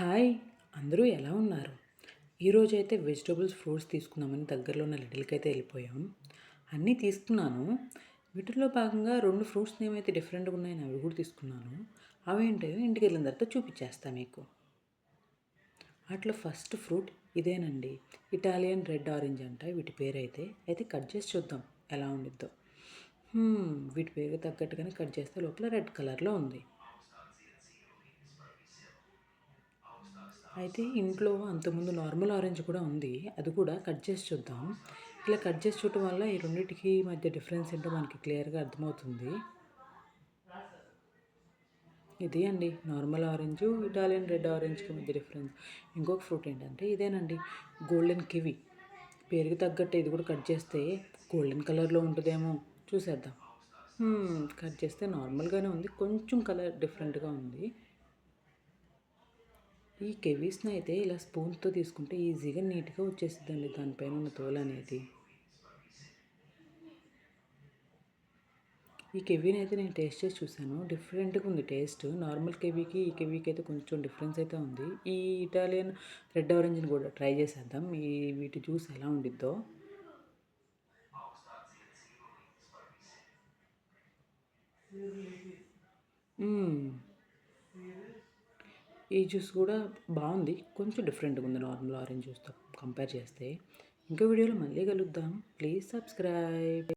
Hi అందరూ ఎలా ఉన్నారు? ఈరోజు అయితే వెజిటబుల్స్ ఫ్రూట్స్ తీసుకుందామని దగ్గరలో ఉన్న లిటిల్కి అయితే వెళ్ళిపోయాం. అన్నీ తీసుకున్నాను. వీటిలో భాగంగా రెండు ఫ్రూట్స్ ఏమైతే డిఫరెంట్గా ఉన్నాయని అవి కూడా తీసుకున్నాను. అవి ఏంటో? ఇంటికి వెళ్ళిన తర్వాత చూపించేస్తా మీకు. అట్లా ఫస్ట్ ఫ్రూట్ ఇదేనండి. ఇటాలియన్ రెడ్ ఆరెంజ్ అంట వీటి పేరు అయితే అయితే కట్ చేసి చూద్దాం ఎలా ఉండిద్దో. వీటి పేరు తగ్గట్టుగానే కట్ చేస్తే లోపల రెడ్ కలర్లో ఉంది. అయితే ఇంట్లో అంతకుముందు నార్మల్ ఆరెంజ్ కూడా ఉంది. అది కూడా కట్ చేసి చూద్దాం. ఇలా కట్ చేసి చూడటం వల్ల ఈ రెండింటికి మధ్య డిఫరెన్స్ ఏంటో మనకి క్లియర్గా అర్థమవుతుంది. ఇది అండి. నార్మల్ ఆరెంజ్ ఇటాలియన్ రెడ్ ఆరెంజ్కి మధ్య డిఫరెన్స్. ఇంకొక ఫ్రూట్ ఏంటంటే ఇదేనండి. Golden kiwi. పేరుకి తగ్గట్టు ఇది కూడా కట్ చేస్తే గోల్డెన్ కలర్లో ఉంటుందేమో. చూసేద్దాం. కట్ చేస్తే నార్మల్గానే ఉంది. కొంచెం కలర్ డిఫరెంట్గా ఉంది. ఈ కెవీస్ని అయితే ఇలా స్పూన్తో తీసుకుంటే ఈజీగా నీట్గా వచ్చేసిద్దండి దానిపైన ఉన్న తోలు అనేది. ఈ కెవీని అయితే నేను టేస్ట్ చేసి చూశాను డిఫరెంట్గా ఉంది టేస్ట్. నార్మల్ కెవీకి ఈ కెవీకి అయితే కొంచెం డిఫరెన్స్ అయితే ఉంది. ఈ ఇటాలియన్ రెడ్ ఆరెంజ్ని కూడా ట్రై చేసేద్దాం. ఈ వీటి జ్యూస్ ఎలా ఉండిద్దో. మ్మ్. ఈ జ్యూస్ కూడా బాగుంది. కొంచెం డిఫరెంట్గా ఉంది నార్మల్ ఆరెంజ్ జ్యూస్తో. కంపేర్ చేస్తే. ఇంకో వీడియోలో మళ్ళీ కలుద్దాం. Please subscribe.